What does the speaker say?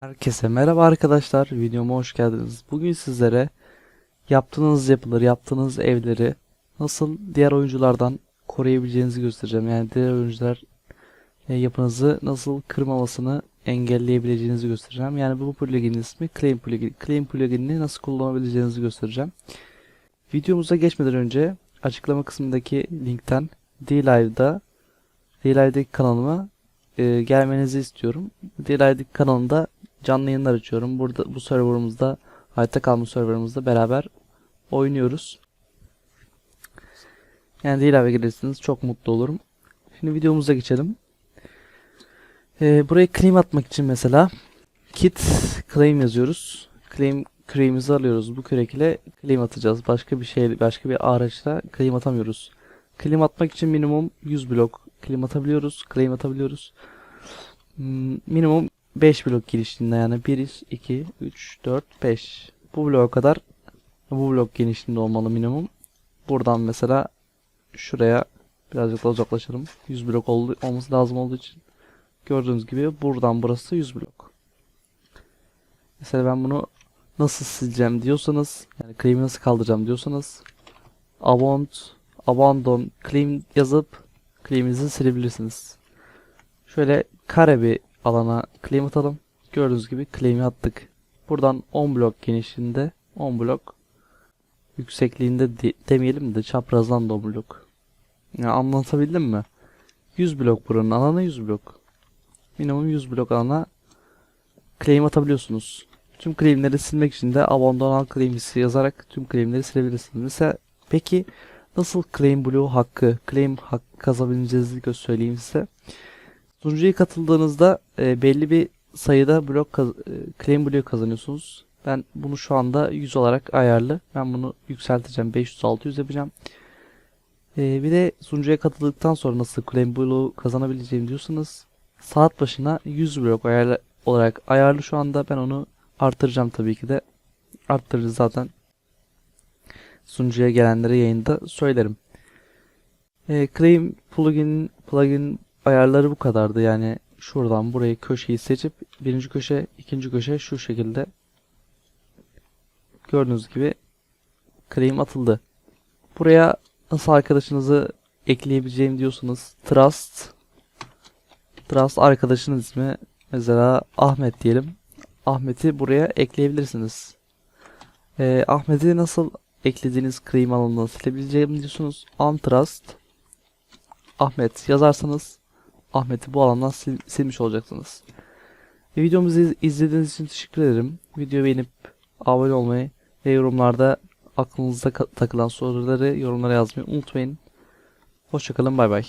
Herkese merhaba arkadaşlar. Videoma hoş geldiniz. Bugün sizlere yaptığınız yapıları, yaptığınız evleri nasıl diğer oyunculardan koruyabileceğinizi göstereceğim. Yani diğer oyuncular e, yapınızı nasıl kırmamasını engelleyebileceğinizi göstereceğim. Yani bu pluginin ismi Claim Plugin. Claim pluginini nasıl kullanabileceğinizi göstereceğim. Videomuza geçmeden önce açıklama kısmındaki linkten D-Live'da D-Live'deki kanalıma e, gelmenizi istiyorum. D-Live'deki kanalında canlı yayınlar açıyorum. Burada bu serverımızda hayatta kalma serverımızda beraber oynuyoruz. Yani ilave gelirsiniz çok mutlu olurum. Şimdi videomuza geçelim. Ee, buraya claim atmak için mesela kit claim yazıyoruz. Claim claim'imizi alıyoruz. Bu kürek ile claim atacağız. Başka bir şey, başka bir araçla claim atamıyoruz. Claim atmak için minimum 100 blok claim atabiliyoruz. Claim atabiliyoruz. Hmm, Minimum 5 blok genişliğinde yani 1, 2, 3, 4, 5. Bu bloğa kadar bu blok genişliğinde olmalı minimum. Buradan mesela şuraya birazcık daha uzaklaşalım. 100 blok oldu, olması lazım olduğu için. Gördüğünüz gibi buradan burası 100 blok. Mesela ben bunu nasıl sileceğim diyorsanız yani claim'i nasıl kaldıracağım diyorsanız abond, abandon claim yazıp claim'inizi silebilirsiniz. Şöyle kare bir alana claim atalım. Gördüğünüz gibi claim'i attık. Buradan 10 blok genişliğinde 10 blok yüksekliğinde de- demeyelim de çaprazdan da 10 blok. Ya anlatabildim mi? 100 blok buranın alanı 100 blok. Minimum 100 blok alana claim atabiliyorsunuz. Tüm claimleri silmek için de abandonal claim hissi yazarak tüm claimleri silebilirsiniz. Mesela peki nasıl claim blue hakkı, claim hakkı kazanabileceğinizi gö- söyleyeyim size. Sunucuya katıldığınızda e, belli bir sayıda blok e, claim blue kazanıyorsunuz. Ben bunu şu anda 100 olarak ayarlı. Ben bunu yükselteceğim. 500-600 yapacağım. E, bir de sunucuya katıldıktan sonra nasıl claim blue kazanabileceğim diyorsanız saat başına 100 blok ayarlı olarak ayarlı şu anda. Ben onu artıracağım tabii ki de. Arttırırız zaten. Sunucuya gelenlere yayında söylerim. E, claim plugin plugin ayarları bu kadardı. Yani şuradan burayı köşeyi seçip birinci köşe, ikinci köşe şu şekilde gördüğünüz gibi claim atıldı. Buraya nasıl arkadaşınızı ekleyebileceğim diyorsanız trust trust arkadaşın ismi mesela Ahmet diyelim. Ahmet'i buraya ekleyebilirsiniz. Ee, Ahmet'i nasıl eklediğiniz claim alanından silebileceğim diyorsunuz. Untrust Ahmet yazarsanız Ahmet'i bu alandan sil- silmiş olacaksınız. Videomuzu iz- izlediğiniz için teşekkür ederim. Videoyu beğenip abone olmayı ve yorumlarda aklınızda takılan soruları yorumlara yazmayı unutmayın. Hoşçakalın bay bay.